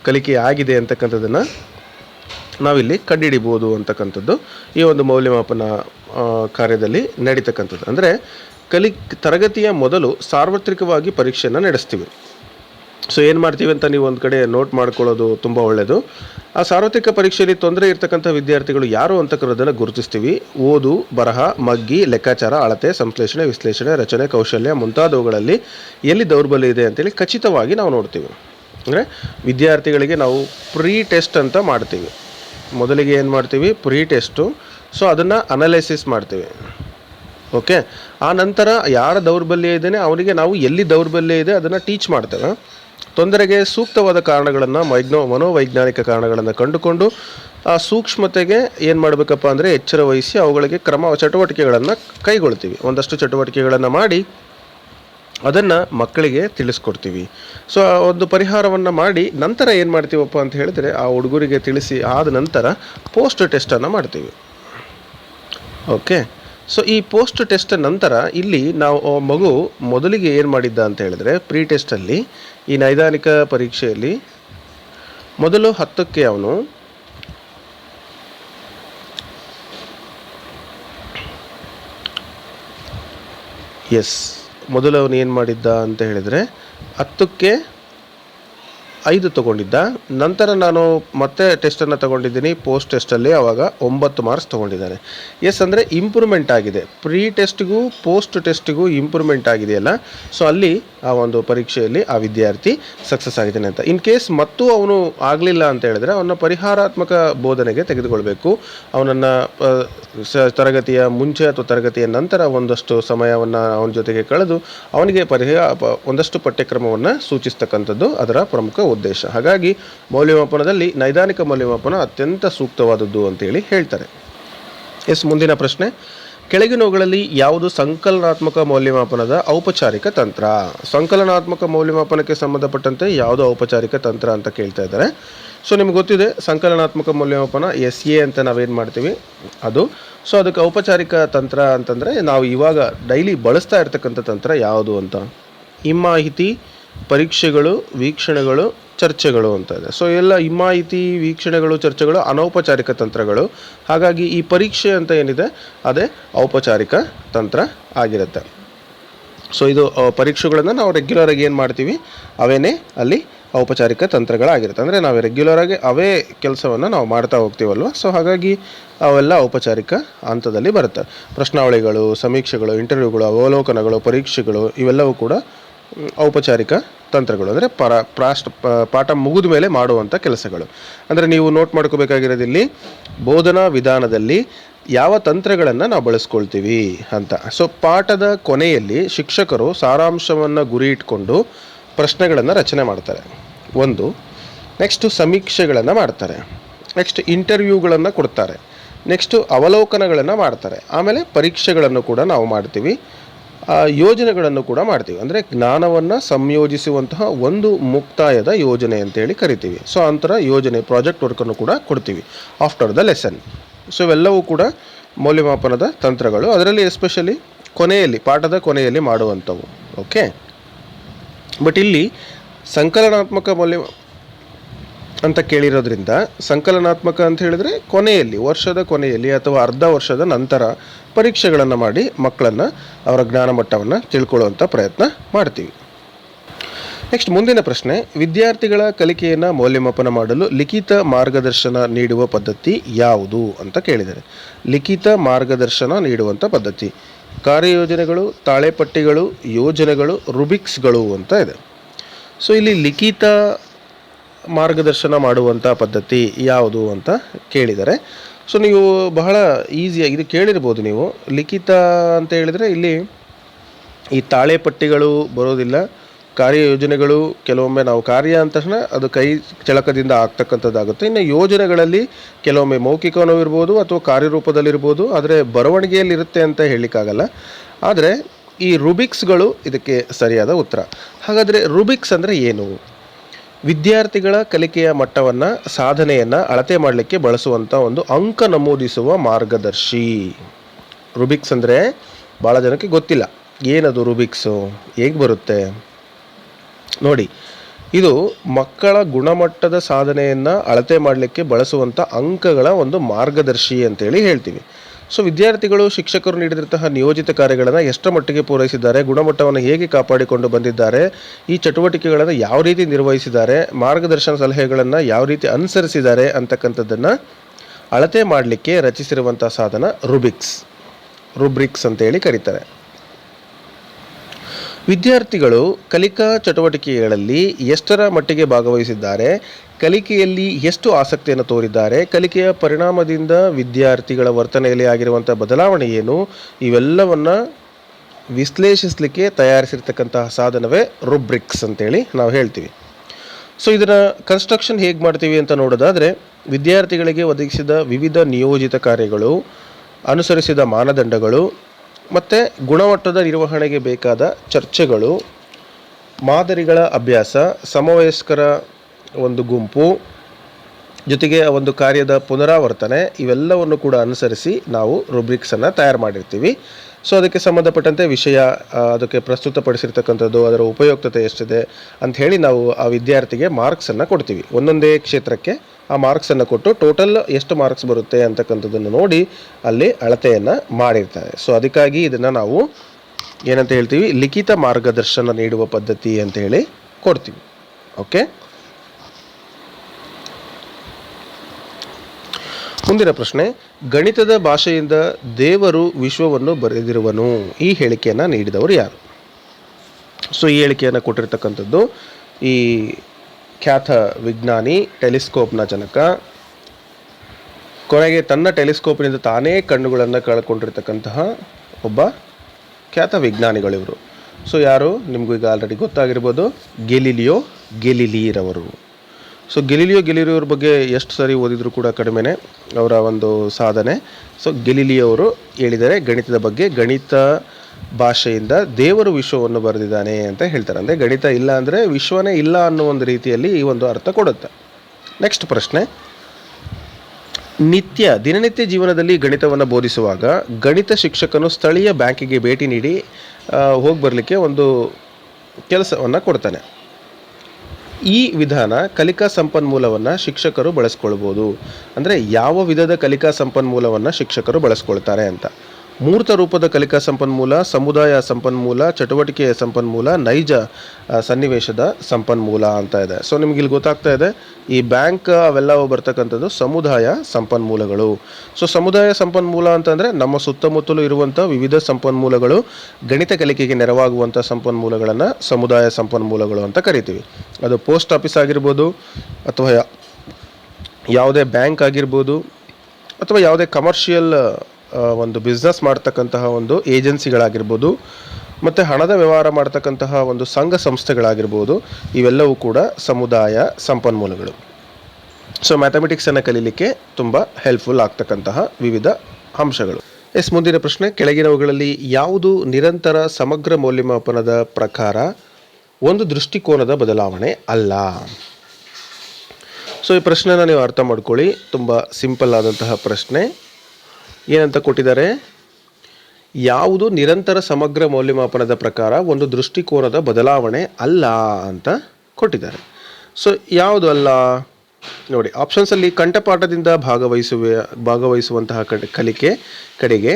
ಕಲಿಕೆ ಆಗಿದೆ ಅಂತಕ್ಕಂಥದ್ದನ್ನು ನಾವಿಲ್ಲಿ ಕಂಡುಹಿಡಿಬೋದು ಅಂತಕ್ಕಂಥದ್ದು ಈ ಒಂದು ಮೌಲ್ಯಮಾಪನ ಕಾರ್ಯದಲ್ಲಿ ನಡೀತಕ್ಕಂಥದ್ದು. ಅಂದರೆ ಕಲಿ ತರಗತಿಯ ಮೊದಲು ಸಾರ್ವತ್ರಿಕವಾಗಿ ಪರೀಕ್ಷೆಯನ್ನು ನಡೆಸ್ತೀವಿ. ಸೊ ಏನು ಮಾಡ್ತೀವಿ ಅಂತ ನೀವು ಒಂದು ಕಡೆ ನೋಟ್ ಮಾಡ್ಕೊಳ್ಳೋದು ತುಂಬ ಒಳ್ಳೆಯದು ಆ ಸಾರ್ವತ್ರಿಕ ಪರೀಕ್ಷೆಯಲ್ಲಿ ತೊಂದರೆ ಇರ್ತಕ್ಕಂಥ ವಿದ್ಯಾರ್ಥಿಗಳು ಯಾರು ಅಂತಕ್ಕರೋದನ್ನು ಗುರುತಿಸ್ತೀವಿ. ಓದು, ಬರಹ, ಮಗ್ಗಿ, ಲೆಕ್ಕಾಚಾರ, ಅಳತೆ, ಸಂಶ್ಲೇಷಣೆ, ವಿಶ್ಲೇಷಣೆ, ರಚನೆ, ಕೌಶಲ್ಯ ಮುಂತಾದವುಗಳಲ್ಲಿ ಎಲ್ಲಿ ದೌರ್ಬಲ್ಯ ಇದೆ ಅಂತೇಳಿ ಖಚಿತವಾಗಿ ನಾವು ನೋಡ್ತೀವಿ. ಅಂದರೆ ವಿದ್ಯಾರ್ಥಿಗಳಿಗೆ ನಾವು ಪ್ರೀ ಟೆಸ್ಟ್ ಅಂತ ಮಾಡ್ತೀವಿ. ಮೊದಲಿಗೆ ಏನು ಮಾಡ್ತೀವಿ? ಪ್ರೀ ಟೆಸ್ಟು ಸೊ ಅದನ್ನು ಅನಲೈಸಿಸ್ ಮಾಡ್ತೀವಿ. ಓಕೆ ಆ ನಂತರ ಯಾರ ದೌರ್ಬಲ್ಯ ಇದ್ದೇನೆ ಅವನಿಗೆ ನಾವು ಎಲ್ಲಿ ದೌರ್ಬಲ್ಯ ಇದೆ ಅದನ್ನು ಟೀಚ್ ಮಾಡ್ತೇವೆ. ತೊಂದರೆಗೆ ಸೂಕ್ತವಾದ ಕಾರಣಗಳನ್ನು ಮೈಗ್ನೋ ಮನೋವೈಜ್ಞಾನಿಕ ಕಾರಣಗಳನ್ನು ಕಂಡುಕೊಂಡು ಆ ಸೂಕ್ಷ್ಮತೆಗೆ ಏನು ಮಾಡಬೇಕಪ್ಪ ಅಂದರೆ ಎಚ್ಚರ ವಹಿಸಿ ಅವುಗಳಿಗೆ ಕ್ರಮ ಚಟುವಟಿಕೆಗಳನ್ನು ಕೈಗೊಳ್ತೀವಿ. ಒಂದಷ್ಟು ಚಟುವಟಿಕೆಗಳನ್ನು ಮಾಡಿ ಅದನ್ನು ಮಕ್ಕಳಿಗೆ ತಿಳಿಸ್ಕೊಡ್ತೀವಿ. ಸೊ ಆ ಒಂದು ಪರಿಹಾರವನ್ನು ಮಾಡಿ ನಂತರ ಏನು ಮಾಡ್ತೀವಪ್ಪ ಅಂತ ಹೇಳಿದರೆ ಆ ಹುಡುಗರಿಗೆ ತಿಳಿಸಿ ಆದ ನಂತರ ಪೋಸ್ಟ್ ಟೆಸ್ಟನ್ನು ಮಾಡ್ತೀವಿ. ಓಕೆ ಸೊ ಈ ಪೋಸ್ಟ್ ಟೆಸ್ಟ್ ನಂತರ ಇಲ್ಲಿ ನಾವು ಮಗು ಮೊದಲಿಗೆ ಏನು ಮಾಡಿದ್ದ ಅಂತ ಹೇಳಿದ್ರೆ ಪ್ರೀ ಟೆಸ್ಟಲ್ಲಿ ಈ ನೈದಾನಿಕ ಪರೀಕ್ಷೆಯಲ್ಲಿ ಮೊದಲು ಹತ್ತಕ್ಕೆ ಅವನು ಎಸ್. ಮೊದಲು ಅವನು ಏನು ಮಾಡಿದ್ದ ಅಂತ ಹೇಳಿದರೆ ಹತ್ತಕ್ಕೆ ಐದು ತೊಗೊಂಡಿದ್ದ. ನಂತರ ನಾನು ಮತ್ತೆ ಟೆಸ್ಟನ್ನು ತೊಗೊಂಡಿದ್ದೀನಿ. ಪೋಸ್ಟ್ ಟೆಸ್ಟಲ್ಲಿ ಆವಾಗ ಒಂಬತ್ತು ಮಾರ್ಕ್ಸ್ ತೊಗೊಂಡಿದ್ದಾನೆ ಎಸ್ ಅಂದರೆ ಇಂಪ್ರೂವ್ಮೆಂಟ್ ಆಗಿದೆ. ಪ್ರೀ ಟೆಸ್ಟ್ಗೂ ಪೋಸ್ಟ್ ಟೆಸ್ಟ್ಗೂ ಇಂಪ್ರೂವ್ಮೆಂಟ್ ಆಗಿದೆಯಲ್ಲ. ಸೊ ಅಲ್ಲಿ ಆ ಒಂದು ಪರೀಕ್ಷೆಯಲ್ಲಿ ಆ ವಿದ್ಯಾರ್ಥಿ ಸಕ್ಸಸ್ ಆಗಿದ್ದಾನೆ ಅಂತ. ಇನ್ ಕೇಸ್ ಮತ್ತೂ ಅವನು ಆಗಲಿಲ್ಲ ಅಂತ ಹೇಳಿದ್ರೆ ಅವನ ಪರಿಹಾರಾತ್ಮಕ ಬೋಧನೆಗೆ ತೆಗೆದುಕೊಳ್ಬೇಕು. ಅವನನ್ನು ತರಗತಿಯ ಮುಂಚೆ ಅಥವಾ ತರಗತಿಯ ನಂತರ ಒಂದಷ್ಟು ಸಮಯವನ್ನು ಅವನ ಜೊತೆಗೆ ಕಳೆದು ಅವನಿಗೆ ಪರಿಹಾರ ಒಂದಷ್ಟು ಪಠ್ಯಕ್ರಮವನ್ನು ಸೂಚಿಸ್ತಕ್ಕಂಥದ್ದು ಅದರ ಪ್ರಮುಖ ಉದ್ದೇಶ. ಹಾಗಾಗಿ ಮೌಲ್ಯಮಾಪನದಲ್ಲಿ ನೈದಾನಿಕ ಮೌಲ್ಯಮಾಪನ ಅತ್ಯಂತ ಸೂಕ್ತವಾದದ್ದು ಅಂತೇಳಿ ಹೇಳ್ತಾರೆ. ಎಸ್, ಮುಂದಿನ ಪ್ರಶ್ನೆ. ಕೆಳಗಿನವುಗಳಲ್ಲಿ ಯಾವುದು ಸಂಕಲನಾತ್ಮಕ ಮೌಲ್ಯಮಾಪನದ ಔಪಚಾರಿಕ ತಂತ್ರ? ಸಂಕಲನಾತ್ಮಕ ಮೌಲ್ಯಮಾಪನಕ್ಕೆ ಸಂಬಂಧಪಟ್ಟಂತೆ ಯಾವುದು ಔಪಚಾರಿಕ ತಂತ್ರ ಅಂತ ಕೇಳ್ತಾ ಇದ್ದಾರೆ. ಸೊ, ನಿಮ್ಗೆ ಗೊತ್ತಿದೆ, ಸಂಕಲನಾತ್ಮಕ ಮೌಲ್ಯಮಾಪನ ಎಸ್ ಎ ಅಂತ ನಾವೇನು ಮಾಡ್ತೀವಿ? ಅದು. ಸೊ, ಅದಕ್ಕೆ ಔಪಚಾರಿಕ ತಂತ್ರ ಅಂತಂದರೆ ನಾವು ಇವಾಗ ಡೈಲಿ ಬಳಸ್ತಾ ಇರ್ತಕ್ಕಂಥ ತಂತ್ರ ಯಾವುದು ಅಂತ? ಈ ಮಾಹಿತಿ ಪರೀಕ್ಷೆಗಳು, ವೀಕ್ಷಣೆಗಳು, ಚರ್ಚೆಗಳು ಅಂತ ಇದೆ. ಸೊ ಎಲ್ಲ ಈ ಮಾಹಿತಿ ವೀಕ್ಷಣೆಗಳು, ಚರ್ಚೆಗಳು, ಅನೌಪಚಾರಿಕ ತಂತ್ರಗಳು. ಹಾಗಾಗಿ ಈ ಪರೀಕ್ಷೆ ಅಂತ ಏನಿದೆ, ಅದೇ ಔಪಚಾರಿಕ ತಂತ್ರ ಆಗಿರುತ್ತೆ. ಸೊ ಇದು ಪರೀಕ್ಷೆಗಳನ್ನು ನಾವು ರೆಗ್ಯುಲರ್ ಆಗಿ ಏನು ಮಾಡ್ತೀವಿ? ಅವೇನೇ ಅಲ್ಲಿ ಔಪಚಾರಿಕ ತಂತ್ರಗಳಾಗಿರುತ್ತೆ. ಅಂದರೆ ನಾವು ರೆಗ್ಯುಲರ್ ಆಗಿ ಅವೇ ಕೆಲಸವನ್ನು ನಾವು ಮಾಡ್ತಾ ಹೋಗ್ತೀವಲ್ವ? ಸೊ ಹಾಗಾಗಿ ಅವೆಲ್ಲ ಔಪಚಾರಿಕ ಹಂತದಲ್ಲಿ ಬರುತ್ತೆ. ಪ್ರಶ್ನಾವಳಿಗಳು, ಸಮೀಕ್ಷೆಗಳು ಇಂಟರ್ವ್ಯೂಗಳು ಅವಲೋಕನಗಳು, ಪರೀಕ್ಷೆಗಳು, ಇವೆಲ್ಲವೂ ಕೂಡ ಔಪಚಾರಿಕ ತಂತ್ರಗಳು, ಅಂದರೆ ಪರ ಪ್ರಾಷ್ಟ ಪಾಠ ಮುಗಿದ ಮೇಲೆ ಮಾಡುವಂಥ ಕೆಲಸಗಳು. ಅಂದರೆ ನೀವು ನೋಟ್ ಮಾಡ್ಕೋಬೇಕಾಗಿರೋದಿಲ್ಲಿ ಬೋಧನಾ ವಿಧಾನದಲ್ಲಿ ಯಾವ ತಂತ್ರಗಳನ್ನು ನಾವು ಬಳಸ್ಕೊಳ್ತೀವಿ ಅಂತ. ಸೊ ಪಾಠದ ಕೊನೆಯಲ್ಲಿ ಶಿಕ್ಷಕರು ಸಾರಾಂಶವನ್ನು ಗುರಿ ಇಟ್ಕೊಂಡು ಪ್ರಶ್ನೆಗಳನ್ನು ರಚನೆ ಮಾಡ್ತಾರೆ. ಒಂದು ನೆಕ್ಸ್ಟು ಸಮೀಕ್ಷೆಗಳನ್ನು ಮಾಡ್ತಾರೆ. ನೆಕ್ಸ್ಟ್ ಇಂಟರ್ವ್ಯೂಗಳನ್ನು ಕೊಡ್ತಾರೆ. ನೆಕ್ಸ್ಟು ಅವಲೋಕನಗಳನ್ನು ಮಾಡ್ತಾರೆ. ಆಮೇಲೆ ಪರೀಕ್ಷೆಗಳನ್ನು ಕೂಡ ನಾವು ಮಾಡ್ತೀವಿ. ಯೋಜನೆಗಳನ್ನು ಕೂಡ ಮಾಡ್ತೀವಿ. ಅಂದರೆ ಜ್ಞಾನವನ್ನು ಸಂಯೋಜಿಸುವಂತಹ ಒಂದು ಮುಕ್ತಾಯದ ಯೋಜನೆ ಅಂತೇಳಿ ಕರಿತೀವಿ. ಸೊ ಅಂತರ ಯೋಜನೆ ಪ್ರಾಜೆಕ್ಟ್ ವರ್ಕನ್ನು ಕೂಡ ಕೊಡ್ತೀವಿ. ಆಫ್ಟರ್ ದ ಲೆಸನ್ ಸೊ ಇವೆಲ್ಲವೂ ಕೂಡ ಮೌಲ್ಯಮಾಪನದ ತಂತ್ರಗಳು. ಅದರಲ್ಲಿ ಎಸ್ಪೆಷಲಿ ಕೊನೆಯಲ್ಲಿ, ಪಾಠದ ಕೊನೆಯಲ್ಲಿ ಮಾಡುವಂಥವು. ಓಕೆ ಬಟ್ ಇಲ್ಲಿ ಸಂಕಲನಾತ್ಮಕ ಮೌಲ್ಯ ಅಂತ ಕೇಳಿರೋದ್ರಿಂದ ಸಂಕಲನಾತ್ಮಕ ಅಂತ ಹೇಳಿದ್ರೆ ಕೊನೆಯಲ್ಲಿ, ವರ್ಷದ ಕೊನೆಯಲ್ಲಿ ಅಥವಾ ಅರ್ಧ ವರ್ಷದ ನಂತರ ಪರೀಕ್ಷೆಗಳನ್ನು ಮಾಡಿ ಮಕ್ಕಳನ್ನು ಅವರ ಜ್ಞಾನ ಮಟ್ಟವನ್ನು ತಿಳ್ಕೊಳ್ಳುವಂಥ ಪ್ರಯತ್ನ ಮಾಡ್ತೀವಿ. ನೆಕ್ಸ್ಟ್ ಮುಂದಿನ ಪ್ರಶ್ನೆ, ವಿದ್ಯಾರ್ಥಿಗಳ ಕಲಿಕೆಯನ್ನು ಮೌಲ್ಯಮಾಪನ ಮಾಡಲು ಲಿಖಿತ ಮಾರ್ಗದರ್ಶನ ನೀಡುವ ಪದ್ಧತಿ ಯಾವುದು ಅಂತ ಕೇಳಿದ್ದಾರೆ. ಲಿಖಿತ ಮಾರ್ಗದರ್ಶನ ನೀಡುವಂಥ ಪದ್ಧತಿ. ಕಾರ್ಯಯೋಜನೆಗಳು, ತಾಳೆಪಟ್ಟಿಗಳು, ಯೋಜನೆಗಳು ರುಬಿಕ್ಸ್ಗಳು ಅಂತ ಇದೆ. ಸೊ ಇಲ್ಲಿ ಲಿಖಿತ ಮಾರ್ಗದರ್ಶನ ಮಾಡುವಂಥ ಪದ್ಧತಿ ಯಾವುದು ಅಂತ ಕೇಳಿದ್ದಾರೆ ಸೊ ನೀವು ಬಹಳ ಈಸಿಯಾಗಿ ಇದು ಕೇಳಿರ್ಬೋದು ನೀವು, ಲಿಖಿತ ಅಂತ ಹೇಳಿದರೆ ಇಲ್ಲಿ ಈ ತಾಳೆ ಪಟ್ಟಿಗಳು ಬರೋದಿಲ್ಲ ಕಾರ್ಯಯೋಜನೆಗಳು ಕೆಲವೊಮ್ಮೆ ನಾವು ಕಾರ್ಯ ಅಂದ ತಕ್ಷಣ ಅದು ಕೈ ಚಳಕದಿಂದ ಆಗ್ತಕ್ಕಂಥದ್ದಾಗುತ್ತೆ. ಇನ್ನು ಯೋಜನೆಗಳಲ್ಲಿ ಕೆಲವೊಮ್ಮೆ ಮೌಖಿಕನೂ ಇರ್ಬೋದು ಅಥವಾ ಕಾರ್ಯರೂಪದಲ್ಲಿರ್ಬೋದು, ಆದರೆ ಬರವಣಿಗೆಯಲ್ಲಿರುತ್ತೆ ಅಂತ ಹೇಳಲಿಕ್ಕಾಗಲ್ಲ. ಆದರೆ ಈ ರುಬಿಕ್ಸ್ಗಳು ಇದಕ್ಕೆ ಸರಿಯಾದ ಉತ್ತರ. ಹಾಗಾದರೆ ರುಬಿಕ್ಸ್ ಅಂದರೆ ಏನು? ವಿದ್ಯಾರ್ಥಿಗಳ ಕಲಿಕೆಯ ಮಟ್ಟವನ್ನು, ಸಾಧನೆಯನ್ನು ಅಳತೆ ಮಾಡಲಿಕ್ಕೆ ಬಳಸುವಂಥ ಒಂದು ಅಂಕ ನಮೂದಿಸುವ ಮಾರ್ಗದರ್ಶಿ. ರುಬಿಕ್ಸ್ ಅಂದರೆ ಭಾಳ ಜನಕ್ಕೆ ಗೊತ್ತಿಲ್ಲ. ಏನದು ರುಬಿಕ್ಸು ಹೇಗೆ ಬರುತ್ತೆ? ನೋಡಿ, ಇದು ಮಕ್ಕಳ ಗುಣಮಟ್ಟದ ಸಾಧನೆಯನ್ನು ಅಳತೆ ಮಾಡಲಿಕ್ಕೆ ಬಳಸುವಂಥ ಅಂಕಗಳ ಒಂದು ಮಾರ್ಗದರ್ಶಿ ಅಂತೇಳಿ ಹೇಳ್ತೀವಿ. ಸೊ ವಿದ್ಯಾರ್ಥಿಗಳು, ಶಿಕ್ಷಕರು ನೀಡಿದಂತಹ ನಿಯೋಜಿತ ಕಾರ್ಯಗಳನ್ನು ಎಷ್ಟರ ಮಟ್ಟಿಗೆ ಪೂರೈಸಿದ್ದಾರೆ, ಗುಣಮಟ್ಟವನ್ನು ಹೇಗೆ ಕಾಪಾಡಿಕೊಂಡು ಬಂದಿದ್ದಾರೆ, ಈ ಚಟುವಟಿಕೆಗಳನ್ನು ಯಾವ ರೀತಿ ನಿರ್ವಹಿಸಿದ್ದಾರೆ, ಮಾರ್ಗದರ್ಶನ ಸಲಹೆಗಳನ್ನು ಯಾವ ರೀತಿ ಅನುಸರಿಸಿದ್ದಾರೆ ಅಂತಕ್ಕಂಥದ್ದನ್ನು ಅಳತೆ ಮಾಡಲಿಕ್ಕೆ ರಚಿಸಿರುವಂಥ ಸಾಧನ ರುಬಿಕ್ಸ್ ರುಬ್ರಿಕ್ಸ್ ಅಂತೇಳಿ ಕರೀತಾರೆ. ವಿದ್ಯಾರ್ಥಿಗಳು ಕಲಿಕಾ ಚಟುವಟಿಕೆಗಳಲ್ಲಿ ಎಷ್ಟರ ಮಟ್ಟಿಗೆ ಭಾಗವಹಿಸಿದ್ದಾರೆ, ಕಲಿಕೆಯಲ್ಲಿ ಎಷ್ಟು ಆಸಕ್ತಿಯನ್ನು ತೋರಿದ್ದಾರೆ, ಕಲಿಕೆಯ ಪರಿಣಾಮದಿಂದ ವಿದ್ಯಾರ್ಥಿಗಳ ವರ್ತನೆಯಲ್ಲಿ ಆಗಿರುವಂಥ ಬದಲಾವಣೆ ಏನು, ಇವೆಲ್ಲವನ್ನು ವಿಶ್ಲೇಷಿಸಲಿಕ್ಕೆ ತಯಾರಿಸಿರ್ತಕ್ಕಂತಹ ಸಾಧನವೇ ರುಬ್ರಿಕ್ಸ್ ಅಂತೇಳಿ ನಾವು ಹೇಳ್ತೀವಿ. ಸೊ ಇದರ ಕನ್ಸ್ಟ್ರಕ್ಷನ್ ಹೇಗೆ ಮಾಡ್ತೀವಿ ಅಂತ ನೋಡೋದಾದರೆ, ವಿದ್ಯಾರ್ಥಿಗಳಿಗೆ ಒದಗಿಸಿದ ವಿವಿಧ ನಿಯೋಜಿತ ಕಾರ್ಯಗಳು, ಅನುಸರಿಸಿದ ಮಾನದಂಡಗಳು ಮತ್ತು ಗುಣಮಟ್ಟದ ನಿರ್ವಹಣೆಗೆ ಬೇಕಾದ ಚರ್ಚೆಗಳು, ಮಾದರಿಗಳ ಅಭ್ಯಾಸ, ಸಮವಯಸ್ಕರ ಒಂದು ಗುಂಪು, ಜೊತೆಗೆ ಒಂದು ಕಾರ್ಯದ ಪುನರಾವರ್ತನೆ, ಇವೆಲ್ಲವನ್ನು ಕೂಡ ಅನುಸರಿಸಿ ನಾವು ರುಬ್ರಿಕ್ಸನ್ನು ತಯಾರು ಮಾಡಿರ್ತೀವಿ. ಸೊ ಅದಕ್ಕೆ ಸಂಬಂಧಪಟ್ಟಂತೆ ವಿಷಯ ಅದಕ್ಕೆ ಪ್ರಸ್ತುತಪಡಿಸಿರ್ತಕ್ಕಂಥದ್ದು, ಅದರ ಉಪಯುಕ್ತತೆ ಎಷ್ಟಿದೆ ಅಂತ ಹೇಳಿ ನಾವು ಆ ವಿದ್ಯಾರ್ಥಿಗೆ ಮಾರ್ಕ್ಸನ್ನು ಕೊಡ್ತೀವಿ. ಒಂದೊಂದೇ ಕ್ಷೇತ್ರಕ್ಕೆ ಆ ಮಾರ್ಕ್ಸನ್ನು ಕೊಟ್ಟು ಟೋಟಲ್ ಎಷ್ಟು ಮಾರ್ಕ್ಸ್ ಬರುತ್ತೆ ಅಂತಕ್ಕಂಥದ್ದನ್ನು ನೋಡಿ ಅಲ್ಲಿ ಅಳತೆಯನ್ನು ಮಾಡಿರ್ತಾರೆ. ಸೊ ಅದಕ್ಕಾಗಿ ಇದನ್ನು ನಾವು ಏನಂತ ಹೇಳ್ತೀವಿ? ಲಿಖಿತ ಮಾರ್ಗದರ್ಶನ ನೀಡುವ ಪದ್ಧತಿ ಅಂತ ಹೇಳಿ ಕೊಡ್ತೀವಿ. ಓಕೆ ಮುಂದಿನ ಪ್ರಶ್ನೆ, ಗಣಿತದ ಭಾಷೆಯಿಂದ ದೇವರು ವಿಶ್ವವನ್ನು ಬರೆದಿರುವನು. ಈ ಹೇಳಿಕೆಯನ್ನು ನೀಡಿದವರು ಯಾರು? ಸೊ ಈ ಹೇಳಿಕೆಯನ್ನು ಕೊಟ್ಟಿರ್ತಕ್ಕಂಥದ್ದು ಈ ಖ್ಯಾತ ವಿಜ್ಞಾನಿ, ಟೆಲಿಸ್ಕೋಪ್ನ ಜನಕ. ಕೊನೆಗೆ ತನ್ನ ಟೆಲಿಸ್ಕೋಪ್ನಿಂದ ತಾನೇ ಕಣ್ಣುಗಳನ್ನು ಕಳ್ಕೊಂಡಿರ್ತಕ್ಕಂತಹ ಒಬ್ಬ ಖ್ಯಾತ ವಿಜ್ಞಾನಿಗಳಿವರು. ಸೊ ಯಾರು? ನಿಮಗೂ ಈಗ ಆಲ್ರೆಡಿ ಗೊತ್ತಾಗಿರ್ಬೋದು. ಗೆಲಿಲಿಯೋ ಗೆಲಿಲಿಯರವರು ಸೊ ಗೆಲಿಲಿಯೋ ಗೆಲಿಲಿಯೋರ ಬಗ್ಗೆ ಎಷ್ಟು ಸರಿ ಓದಿದರೂ ಕೂಡ ಕಡಿಮೆನೆ ಅವರ ಒಂದು ಸಾಧನೆ. ಸೊ ಗೆಲಿಲಿಯೋ ಅವರು ಹೇಳಿದರೆ ಗಣಿತದ ಬಗ್ಗೆ ಗಣಿತ ಭಾಷೆಯಿಂದ ದೇವರು ವಿಶ್ವವನ್ನು ಬರೆದಿದ್ದಾನೆ ಅಂತ ಹೇಳ್ತಾರೆ. ಅಂದರೆ ಗಣಿತ ಇಲ್ಲ ಅಂದರೆ ವಿಶ್ವನೇ ಇಲ್ಲ ಅನ್ನೋ ಒಂದು ರೀತಿಯಲ್ಲಿ ಈ ಒಂದು ಅರ್ಥ ಕೊಡುತ್ತೆ. ನೆಕ್ಸ್ಟ್ ಪ್ರಶ್ನೆ. ನಿತ್ಯ, ದಿನನಿತ್ಯ ಜೀವನದಲ್ಲಿ ಗಣಿತವನ್ನು ಬೋಧಿಸುವಾಗ ಗಣಿತ ಶಿಕ್ಷಕನು ಸ್ಥಳೀಯ ಬ್ಯಾಂಕಿಗೆ ಭೇಟಿ ನೀಡಿ ಹೋಗಿ ಬರಲಿಕ್ಕೆ ಒಂದು ಕೆಲಸವನ್ನು ಕೊಡ್ತಾನೆ. ಈ ವಿಧಾನ ಕಲಿಕಾ ಸಂಪನ್ಮೂಲವನ್ನು ಶಿಕ್ಷಕರು ಬಳಸ್ಕೊಳ್ಬೋದು. ಅಂದರೆ ಯಾವ ವಿಧದ ಕಲಿಕಾ ಸಂಪನ್ಮೂಲವನ್ನು ಶಿಕ್ಷಕರು ಬಳಸ್ಕೊಳ್ತಾರೆ ಅಂತ. ಮೂರ್ತ ರೂಪದ ಕಲಿಕಾ ಸಂಪನ್ಮೂಲ, ಸಮುದಾಯ ಸಂಪನ್ಮೂಲ, ಚಟುವಟಿಕೆಯ ಸಂಪನ್ಮೂಲ, ನೈಜ ಸನ್ನಿವೇಶದ ಸಂಪನ್ಮೂಲ ಅಂತ ಇದೆ. ಸೊ ನಿಮ್ಗೆ ಇಲ್ಲಿ ಗೊತ್ತಾಗ್ತಾ ಇದೆ, ಈ ಬ್ಯಾಂಕ್ ಅವೆಲ್ಲವೂ ಬರ್ತಕ್ಕಂಥದ್ದು ಸಮುದಾಯ ಸಂಪನ್ಮೂಲಗಳು. ಸೊ ಸಮುದಾಯ ಸಂಪನ್ಮೂಲ ಅಂತಂದರೆ ನಮ್ಮ ಸುತ್ತಮುತ್ತಲೂ ಇರುವಂಥ ವಿವಿಧ ಸಂಪನ್ಮೂಲಗಳು, ಗಣಿತ ಕಲಿಕೆಗೆ ನೆರವಾಗುವಂಥ ಸಂಪನ್ಮೂಲಗಳನ್ನು ಸಮುದಾಯ ಸಂಪನ್ಮೂಲಗಳು ಅಂತ ಕರಿತೀವಿ. ಅದು ಪೋಸ್ಟ್ ಆಫೀಸ್ ಆಗಿರ್ಬೋದು, ಅಥವಾ ಯಾವುದೇ ಬ್ಯಾಂಕ್ ಆಗಿರ್ಬೋದು, ಅಥವಾ ಯಾವುದೇ ಕಮರ್ಷಿಯಲ್ ಒಂದು ಬಿಸ್ನೆಸ್ ಮಾಡ್ತಕ್ಕಂತಹ ಒಂದು ಏಜೆನ್ಸಿಗಳಾಗಿರ್ಬೋದು ಮತ್ತು ಹಣದ ವ್ಯವಹಾರ ಮಾಡ್ತಕ್ಕಂತಹ ಒಂದು ಸಂಘ ಸಂಸ್ಥೆಗಳಾಗಿರ್ಬೋದು, ಇವೆಲ್ಲವೂ ಕೂಡ ಸಮುದಾಯ ಸಂಪನ್ಮೂಲಗಳು. ಸೊ ಮ್ಯಾಥಮೆಟಿಕ್ಸನ್ನು ಕಲೀಲಿಕ್ಕೆ ತುಂಬ ಹೆಲ್ಪ್ಫುಲ್ ಆಗ್ತಕ್ಕಂತಹ ವಿವಿಧ ಅಂಶಗಳು. ಎಸ್, ಮುಂದಿನ ಪ್ರಶ್ನೆ, ಕೆಳಗಿನವುಗಳಲ್ಲಿ ಯಾವುದು ನಿರಂತರ ಸಮಗ್ರ ಮೌಲ್ಯಮಾಪನದ ಪ್ರಕಾರ ಒಂದು ದೃಷ್ಟಿಕೋನದ ಬದಲಾವಣೆ ಅಲ್ಲ? ಸೊ ಈ ಪ್ರಶ್ನೆನ ನೀವು ಅರ್ಥ ಮಾಡ್ಕೊಳ್ಳಿ. ತುಂಬ ಸಿಂಪಲ್ ಆದಂತಹ ಪ್ರಶ್ನೆ. ಏನಂತ ಕೊಟ್ಟಿದ್ದಾರೆ? ಯಾವುದು ನಿರಂತರ ಸಮಗ್ರ ಮೌಲ್ಯಮಾಪನದ ಪ್ರಕಾರ ಒಂದು ದೃಷ್ಟಿಕೋನದ ಬದಲಾವಣೆ ಅಲ್ಲ ಅಂತ ಕೊಟ್ಟಿದ್ದಾರೆ. ಸೊ ಯಾವುದು ಅಲ್ಲ? ನೋಡಿ ಆಪ್ಷನ್ಸಲ್ಲಿ ಕಂಠಪಾಠದಿಂದ ಭಾಗವಹಿಸುವ, ಭಾಗವಹಿಸುವಂತಹ ಕಲಿಕೆ ಕಡೆಗೆ.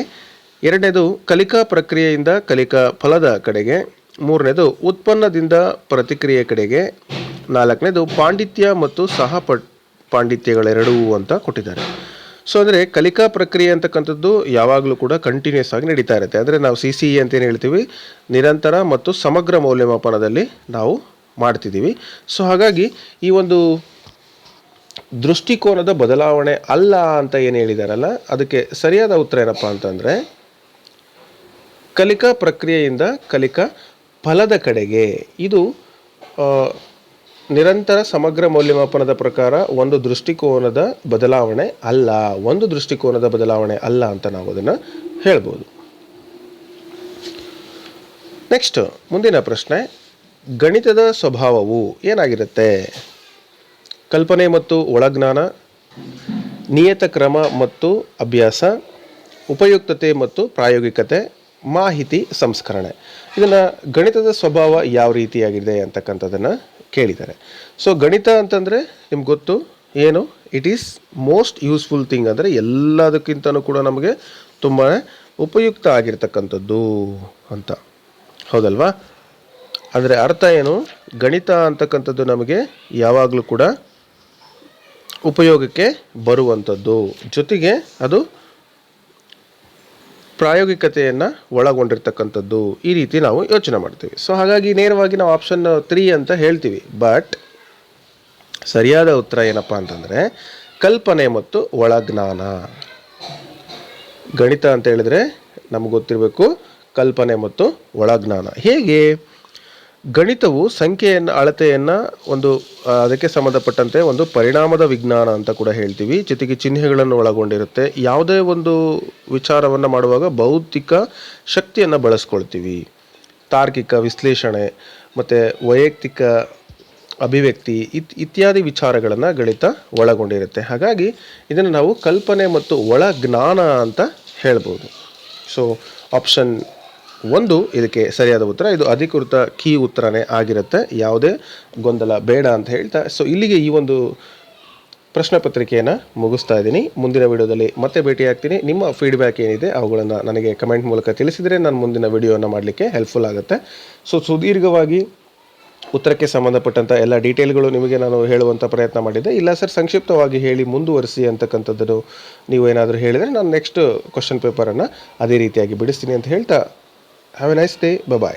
ಎರಡನೇದು, ಕಲಿಕಾ ಪ್ರಕ್ರಿಯೆಯಿಂದ ಕಲಿಕಾ ಫಲದ ಕಡೆಗೆ. ಮೂರನೇದು, ಉತ್ಪನ್ನದಿಂದ ಪ್ರತಿಕ್ರಿಯೆ ಕಡೆಗೆ. ನಾಲ್ಕನೇದು, ಪಾಂಡಿತ್ಯ ಮತ್ತು ಸಹ ಪಾಂಡಿತ್ಯಗಳೆರಡೂ ಅಂತ ಕೊಟ್ಟಿದ್ದಾರೆ. ಸೊ ಅಂದರೆ ಕಲಿಕಾ ಪ್ರಕ್ರಿಯೆ ಅಂತಕ್ಕಂಥದ್ದು ಯಾವಾಗಲೂ ಕೂಡ ಕಂಟಿನ್ಯೂಸ್ ಆಗಿ ನಡೀತಾ ಇರುತ್ತೆ. ಅಂದರೆ ನಾವು ಸಿ ಸಿ ಅಂತ ಏನು ಹೇಳ್ತೀವಿ. ನಿರಂತರ ಮತ್ತು ಸಮಗ್ರ ಮೌಲ್ಯಮಾಪನದಲ್ಲಿ ನಾವು ಮಾಡ್ತಿದ್ದೀವಿ. ಸೊ ಹಾಗಾಗಿ ಈ ಒಂದು ದೃಷ್ಟಿಕೋನದ ಬದಲಾವಣೆ ಅಲ್ಲ ಅಂತ ಏನು ಹೇಳಿದಾರಲ್ಲ, ಅದಕ್ಕೆ ಸರಿಯಾದ ಉತ್ತರ ಏನಪ್ಪ ಅಂತಂದರೆ, ಕಲಿಕಾ ಪ್ರಕ್ರಿಯೆಯಿಂದ ಕಲಿಕಾ ಫಲದ ಕಡೆಗೆ ಇದು ನಿರಂತರ ಸಮಗ್ರ ಮೌಲ್ಯಮಾಪನದ ಪ್ರಕಾರ ಒಂದು ದೃಷ್ಟಿಕೋನದ ಬದಲಾವಣೆ ಅಲ್ಲ, ಒಂದು ದೃಷ್ಟಿಕೋನದ ಬದಲಾವಣೆ ಅಲ್ಲ ಅಂತ ನಾವು ಅದನ್ನು ಹೇಳ್ಬೋದು. ನೆಕ್ಸ್ಟ್ ಮುಂದಿನ ಪ್ರಶ್ನೆ, ಗಣಿತದ ಸ್ವಭಾವವು ಏನಾಗಿರುತ್ತೆ? ಕಲ್ಪನೆ ಮತ್ತು ಒಳಜ್ಞಾನ, ನಿಯತ ಕ್ರಮ ಮತ್ತು ಅಭ್ಯಾಸ, ಉಪಯುಕ್ತತೆ ಮತ್ತು ಪ್ರಾಯೋಗಿಕತೆ, ಮಾಹಿತಿ ಸಂಸ್ಕರಣೆ. ಇದನ್ನು ಗಣಿತದ ಸ್ವಭಾವ ಯಾವ ರೀತಿಯಾಗಿದೆ ಅಂತಕ್ಕಂಥದ್ದನ್ನು ಕೇಳಿದ್ದಾರೆ. ಸೊ ಗಣಿತ ಅಂತಂದರೆ ನಿಮ್ಗೆ ಗೊತ್ತು? ಏನು? It is most useful thing ಅಂದರೆ ಎಲ್ಲದಕ್ಕಿಂತನೂ ಕೂಡ ನಮಗೆ ತುಂಬ ಉಪಯುಕ್ತ ಆಗಿರ್ತಕ್ಕಂಥದ್ದು ಅಂತ. ಹೌದಲ್ವಾ? ಅಂದರೆ ಅರ್ಥ ಏನು? ಗಣಿತ ಅಂತಕ್ಕಂಥದ್ದು ನಮಗೆ ಯಾವಾಗಲೂ ಕೂಡ ಉಪಯೋಗಕ್ಕೆ ಬರುವಂಥದ್ದು. ಜೊತೆಗೆ ಅದು ಪ್ರಾಯೋಗಿಕತೆಯನ್ನು ಒಳಗೊಂಡಿರ್ತಕ್ಕಂಥದ್ದು ಈ ರೀತಿ ನಾವು ಯೋಚನೆ ಮಾಡ್ತೀವಿ. ಸೊ ಹಾಗಾಗಿ ನೇರವಾಗಿ ನಾವು ಆಪ್ಷನ್ ತ್ರೀ ಅಂತ ಹೇಳ್ತೀವಿ. ಬಟ್ ಸರಿಯಾದ ಉತ್ತರ ಏನಪ್ಪ ಅಂತಂದರೆ, ಕಲ್ಪನೆ ಮತ್ತು ಒಳಜ್ಞಾನ. ಗಣಿತ ಅಂತ ಹೇಳಿದ್ರೆ ನಮ್ಗೆ ಗೊತ್ತಿರಬೇಕು ಕಲ್ಪನೆ ಮತ್ತು ಒಳಜ್ಞಾನ. ಹೇಗೆ? ಗಣಿತವು ಸಂಖ್ಯೆಯನ್ನು, ಅಳತೆಯನ್ನು ಒಂದು ಅದಕ್ಕೆ ಸಂಬಂಧಪಟ್ಟಂತೆ ಒಂದು ಪರಿಣಾಮದ ವಿಜ್ಞಾನ ಅಂತ ಕೂಡ ಹೇಳ್ತೀವಿ. ಜೊತೆಗೆ ಚಿಹ್ನೆಗಳನ್ನು ಒಳಗೊಂಡಿರುತ್ತೆ. ಯಾವುದೇ ಒಂದು ವಿಚಾರವನ್ನು ಮಾಡುವಾಗ ಭೌತಿಕ ಶಕ್ತಿಯನ್ನು ಬಳಸ್ಕೊಳ್ತೀವಿ. ತಾರ್ಕಿಕ ವಿಶ್ಲೇಷಣೆ, ಮತ್ತು ವೈಯಕ್ತಿಕ ಅಭಿವ್ಯಕ್ತಿ, ಇತ್, ಇತ್ಯಾದಿ ವಿಚಾರಗಳನ್ನು ಗಣಿತ ಒಳಗೊಂಡಿರುತ್ತೆ. ಹಾಗಾಗಿ ಇದನ್ನು ನಾವು ಕಲ್ಪನೆ ಮತ್ತು ಒಳ ಜ್ಞಾನ ಅಂತ ಹೇಳ್ಬೋದು. ಸೊ ಆಪ್ಷನ್ ಒಂದು, ಇದಕ್ಕೆ ಸರಿಯಾದ ಉತ್ತರ, ಇದು ಅಧಿಕೃತ ಕೀ ಉತ್ತರನೇ ಆಗಿರುತ್ತೆ. ಯಾವುದೇ ಗೊಂದಲ ಬೇಡ ಅಂತ ಹೇಳ್ತಾ ಸೊ ಇಲ್ಲಿಗೆ ಈ ಒಂದು ಪ್ರಶ್ನೆ ಪತ್ರಿಕೆಯನ್ನು ಮುಗಿಸ್ತಾ ಇದ್ದೀನಿ. ಮುಂದಿನ ವಿಡಿಯೋದಲ್ಲಿ ಮತ್ತೆ ಭೇಟಿಯಾಗ್ತೀನಿ. ನಿಮ್ಮ ಫೀಡ್ಬ್ಯಾಕ್ ಏನಿದೆ ಅವುಗಳನ್ನು ನನಗೆ ಕಮೆಂಟ್ ಮೂಲಕ ತಿಳಿಸಿದರೆ ನಾನು ಮುಂದಿನ ವಿಡಿಯೋನ ಮಾಡಲಿಕ್ಕೆ ಹೆಲ್ಪ್ಫುಲ್ ಆಗುತ್ತೆ. ಸೊ ಸುದೀರ್ಘವಾಗಿ ಉತ್ತರಕ್ಕೆ ಸಂಬಂಧಪಟ್ಟಂಥ ಎಲ್ಲ ಡೀಟೇಲ್ಗಳು ನಿಮಗೆ ನಾನು ಹೇಳುವಂಥ ಪ್ರಯತ್ನ ಮಾಡಿದ್ದೆ. ಇಲ್ಲ ಸರ್ ಸಂಕ್ಷಿಪ್ತವಾಗಿ ಹೇಳಿ ಮುಂದುವರಿಸಿ ಅಂತಕ್ಕಂಥದ್ದು ನೀವು ಏನಾದರೂ ಹೇಳಿದರೆ ನಾನು ನೆಕ್ಸ್ಟ್ ಕ್ವಶನ್ ಪೇಪರನ್ನು ಅದೇ ರೀತಿಯಾಗಿ ಬಿಡಿಸ್ತೀನಿ ಅಂತ ಹೇಳ್ತಾ Have a nice day. Bye bye.